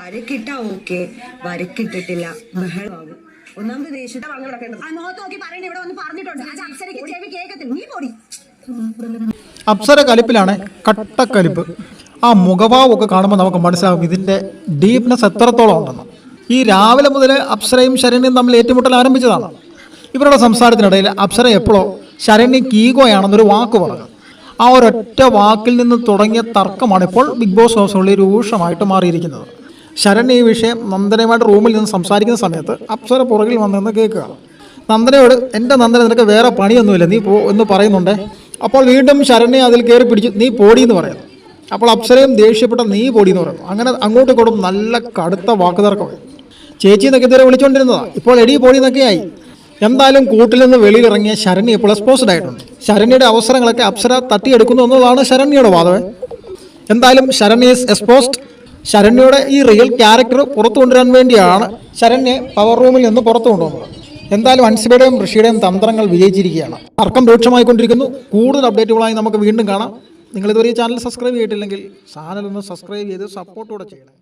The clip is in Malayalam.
വരക്കിട്ട ഓക്കെ. വരക്കിട്ടിട്ടില്ല. ബഹളമാകും ഒന്നാമത് ദേഷ്യത്തെ ആ മുഖത്ത് നോക്കി പറയണ ഇവിടെ വന്ന് പറഞ്ഞിട്ടുണ്ട്. നീ പോടി. അപ്സര കലിപ്പിലാണ് കട്ടക്കലിപ്പ്. ആ മുഖഭാവമൊക്കെ കാണുമ്പോൾ നമുക്ക് മനസ്സിലാവും ഇതിന്റെ ഡീപ്നെസ് എത്രത്തോളം ഉണ്ടെന്ന്. ഈ രാവിലെ മുതൽ അപ്സരയും ശരണ്യും തമ്മിൽ ഏറ്റുമുട്ടൽ ആരംഭിച്ചതാണ്. ഇവരുടെ സംസാരത്തിനിടയിൽ അപ്സര എപ്പോഴോ ശരണ്യം കീകോയാണെന്നൊരു വാക്ക് പറഞ്ഞു. ആ ഒരൊറ്റ വാക്കിൽ നിന്ന് തുടങ്ങിയ തർക്കമാണ് ഇപ്പോൾ ബിഗ് ബോസ് ഹൗസിനുള്ളിൽ രൂക്ഷമായിട്ട് മാറിയിരിക്കുന്നത്. ശരണ്യ ഈ വിഷയം നന്ദനയുമായിട്ട് റൂമിൽ നിന്ന് സംസാരിക്കുന്ന സമയത്ത് അപ്സര പുറകിൽ വന്നെന്ന് കേൾക്കുക. നന്ദനയോട് എന്റെ നന്ദന നിനക്ക് വേറെ പണിയൊന്നുമില്ല നീ പോ എന്ന് പറയുന്നുണ്ട്. അപ്പോൾ വീണ്ടും ശരണ്യെ അതിൽ കയറി പിടിച്ച് നീ പോടി എന്ന് പറയുന്നു. അപ്പോൾ അപ്സരയും ദേഷ്യപ്പെട്ട നീ പോടി എന്ന് പറയുന്നു. അങ്ങനെ അങ്ങോട്ടും ഇങ്ങോട്ടും നല്ല കടുത്ത വാക്കുതർക്കമായി. ചേച്ചി എന്നൊക്കെ ഇതുവരെ വിളിച്ചുകൊണ്ടിരുന്നതാണ് ഇപ്പോൾ എടി പോടി എന്നൊക്കെയായി എന്തായാലും കൂട്ടിൽ നിന്ന് വെളിയിലിറങ്ങിയ ശരണ്യ ഇപ്പോൾ എക്സ്പോസ്ഡ് ആയിട്ടുണ്ട്. ശരണ്യയുടെ അവസരങ്ങളൊക്കെ അപ്സര തട്ടിയെടുക്കുന്നു എന്നതാണ് ശരണ്യയുടെ വാദവേ എന്തായാലും ശരണ്യ ഈസ് എക്സ്പോസ്ഡ് ശരണ്യയുടെ ഈ റിയൽ ക്യാരക്ടർ പുറത്തു കൊണ്ടുവരാൻ വേണ്ടിയാണ് ശരണ്യെ പവർ റൂമിൽ നിന്ന് പുറത്തു കൊണ്ടുവന്നത്. എന്തായാലും അൻസിബയുടെയും ഋഷിയുടെയും തന്ത്രങ്ങൾ വിജയിച്ചിരിക്കുകയാണ്. തർക്കം രൂക്ഷമായിക്കൊണ്ടിരിക്കുന്നു. കൂടുതൽ അപ്ഡേറ്റുകളായി നമുക്ക് വീണ്ടും കാണാം. നിങ്ങളിതുവരെ ഈ ചാനൽ സബ്സ്ക്രൈബ് ചെയ്തിട്ടില്ലെങ്കിൽ ചാനൽ ഒന്ന് സബ്സ്ക്രൈബ് ചെയ്ത് സപ്പോർട്ടോടെ ചെയ്യണം.